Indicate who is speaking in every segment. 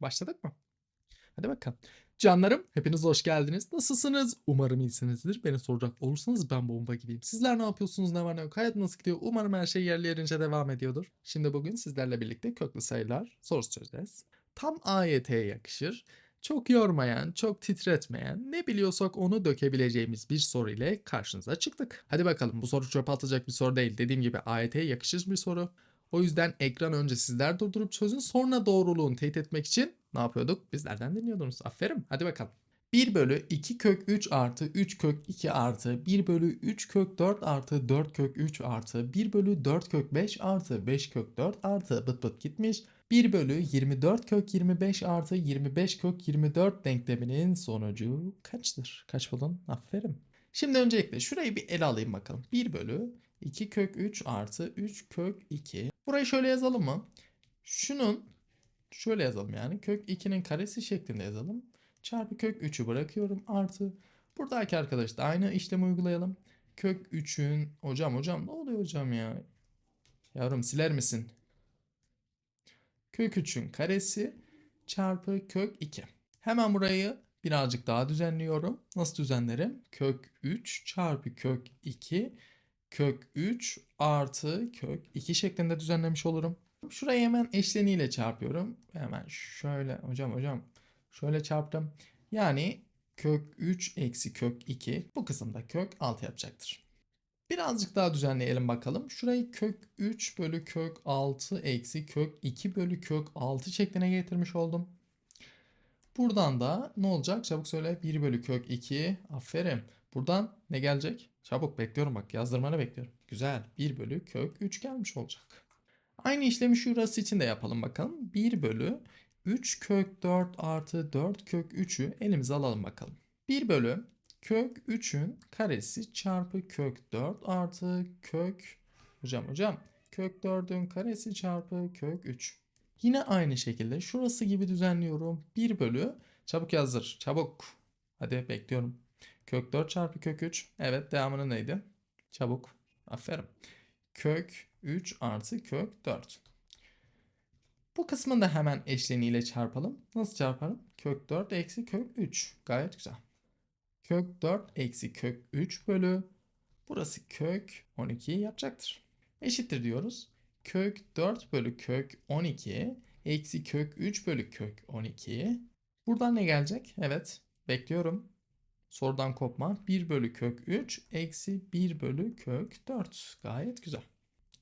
Speaker 1: Başladık mı? Hadi bakalım. Canlarım hepiniz hoş geldiniz. Nasılsınız? Umarım iyisinizdir. Beni soracak olursanız ben bomba gibiyim. Sizler ne yapıyorsunuz? Ne var ne yok? Hayat nasıl gidiyor? Umarım her şey yerli yerince devam ediyordur. Şimdi bugün sizlerle birlikte köklü sayılar sorusu çözeceğiz. Tam AYT'ye yakışır. Çok yormayan, çok titretmeyen, ne biliyorsak onu dökebileceğimiz bir soru ile karşınıza çıktık. Hadi bakalım bu soru çöpe atacak bir soru değil. Dediğim gibi AYT'ye yakışır bir soru. O yüzden ekran önce sizler durdurup çözün sonra doğruluğunu teyit etmek için ne yapıyorduk? Bizlerden dinliyordunuz. Aferin. Hadi bakalım. 1 bölü 2 kök 3 artı 3 kök 2 artı 1 bölü 3 kök 4 artı 4 kök 3 artı 1 bölü 4 kök 5 artı 5 kök 4 artı bıt bıt gitmiş. 1 bölü 24 kök 25 artı 25 kök 24 denkleminin sonucu kaçtır? Kaç buldun? Aferin. Şimdi öncelikle şurayı bir ele alayım bakalım. 1 bölü 2 kök 3 artı 3 kök 2. Burayı şöyle yazalım mı? Şunun şöyle yazalım yani kök 2'nin karesi şeklinde yazalım. Çarpı kök 3'ü bırakıyorum artı. Buradaki arkadaş da aynı işlemi uygulayalım. Kök 3'ün hocam hocam ne oluyor hocam ya? Yavrum siler misin? Kök 3'ün karesi çarpı kök 2. Hemen burayı birazcık daha düzenliyorum. Nasıl düzenlerim? Kök 3 çarpı kök 2 kök 3 artı kök 2 şeklinde düzenlemiş olurum. Şurayı hemen eşleniyle çarpıyorum. Hemen şöyle hocam hocam şöyle çarptım. Yani kök 3 eksi kök 2 bu kısımda kök 6 yapacaktır. Birazcık daha düzenleyelim bakalım. Şurayı kök 3 bölü kök 6 eksi kök 2 bölü kök 6 şekline getirmiş oldum. Buradan da ne olacak? Çabuk söyle. 1 bölü kök 2. Aferin. Buradan ne gelecek? Çabuk bekliyorum bak. Yazdırmanı bekliyorum. Güzel. 1 bölü kök 3 gelmiş olacak. Aynı işlemi şurası için de yapalım bakalım. 1 bölü 3 kök 4 artı 4 kök 3'ü elimize alalım bakalım. 1 bölü kök 3'ün karesi çarpı kök 4 artı kök hocam hocam kök 4'ün karesi çarpı kök 3. Yine aynı şekilde şurası gibi düzenliyorum. 1 bölü çabuk yazdır çabuk. Hadi bekliyorum. Kök 4 çarpı kök 3. Evet devamını neydi? Çabuk. Aferin. Kök 3 artı kök 4. Bu kısmını da hemen eşleniyle çarpalım. Nasıl çarparım? Kök 4 eksi kök 3. Gayet güzel. Kök 4 eksi kök 3 bölü burası kök 12 yapacaktır. Eşittir diyoruz. Kök 4 bölü kök 12 eksi kök 3 bölü kök 12. Buradan ne gelecek? Evet bekliyorum. Sorudan kopma. 1 bölü kök 3 eksi 1 bölü kök 4. Gayet güzel.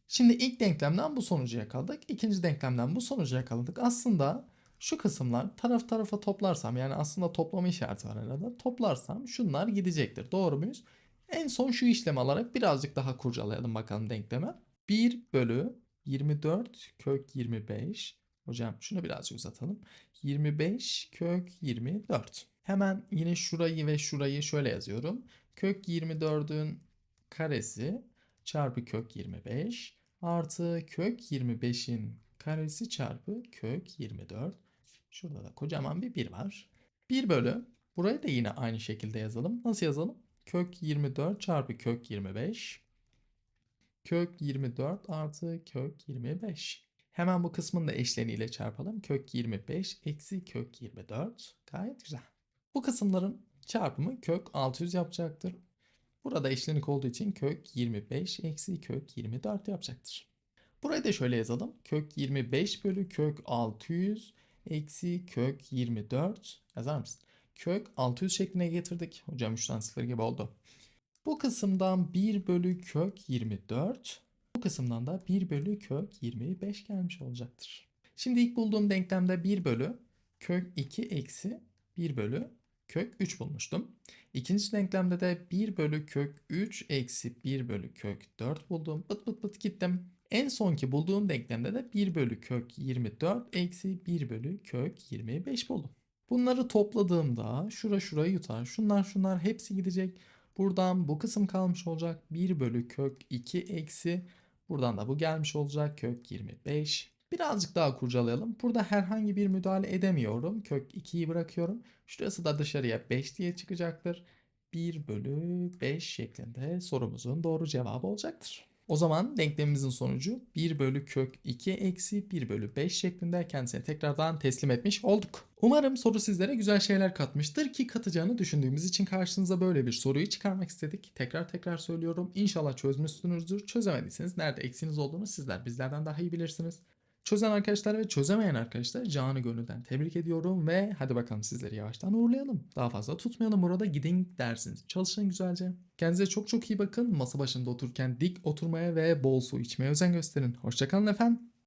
Speaker 1: Şimdi ilk denklemden bu sonucu yakaladık. İkinci denklemden bu sonucu yakaladık. Aslında şu kısımlar taraf tarafa toplarsam yani aslında toplama işareti var arada. Toplarsam şunlar gidecektir. Doğru muyuz? En son şu işlemi alarak birazcık daha kurcalayalım bakalım denkleme. 1 bölü 24 kök 25. Hocam şunu birazcık uzatalım. 25 kök 24. Hemen yine şurayı ve şurayı şöyle yazıyorum. Kök 24'ün karesi çarpı kök 25 artı kök 25'in karesi çarpı kök 24. Şurada da kocaman bir 1 var. 1 bölü burayı da yine aynı şekilde yazalım. Nasıl yazalım? Kök 24 çarpı kök 25 kök 24 artı kök 25. Hemen bu kısmını da eşleniyle çarpalım. Kök 25 eksi kök 24. Gayet güzel. Bu kısımların çarpımı kök 600 yapacaktır. Burada eşlenik olduğu için kök 25 eksi kök 24 yapacaktır. Burayı da şöyle yazalım. Kök 25 bölü kök 600 eksi kök 24 yazar mısın? Kök 600 şekline getirdik. Hocam 3'ten 0 gibi oldu. Bu kısımdan 1 bölü kök 24. Bu kısımdan da 1 bölü kök 25 gelmiş olacaktır. Şimdi ilk bulduğum denklemde 1 bölü kök 2 eksi 1 bölü kök 3 bulmuştum. İkinci denklemde de 1 bölü kök 3 eksi 1 bölü kök 4 buldum. Bıt bıt bıt gittim. En sonki bulduğum denklemde de 1 bölü kök 24 eksi 1 bölü kök 25 buldum. Bunları topladığımda şura şurayı yutar. Şunlar şunlar hepsi gidecek. Buradan bu kısım kalmış olacak. 1 bölü kök 2 eksi. Buradan da bu gelmiş olacak. Kök 25. Birazcık daha kurcalayalım. Burada herhangi bir müdahale edemiyorum. Kök 2'yi bırakıyorum. Şurası da dışarıya 5 diye çıkacaktır. 1 bölü 5 şeklinde sorumuzun doğru cevabı olacaktır. O zaman denklemimizin sonucu 1 bölü kök 2 eksi 1 bölü 5 şeklinde kendisine tekrardan teslim etmiş olduk. Umarım soru sizlere güzel şeyler katmıştır ki katacağını düşündüğümüz için karşınıza böyle bir soruyu çıkarmak istedik. Tekrar tekrar söylüyorum. İnşallah çözmüşsünüzdür. Çözemediyseniz nerede eksiğiniz olduğunu sizler bizlerden daha iyi bilirsiniz. Çözen arkadaşlar ve çözemeyen arkadaşlar canı gönülden tebrik ediyorum ve hadi bakalım sizleri yavaştan uğurlayalım. Daha fazla tutmayalım burada gidin dersiniz. Çalışın güzelce. Kendinize çok çok iyi bakın. Masa başında otururken dik oturmaya ve bol su içmeye özen gösterin. Hoşçakalın efendim.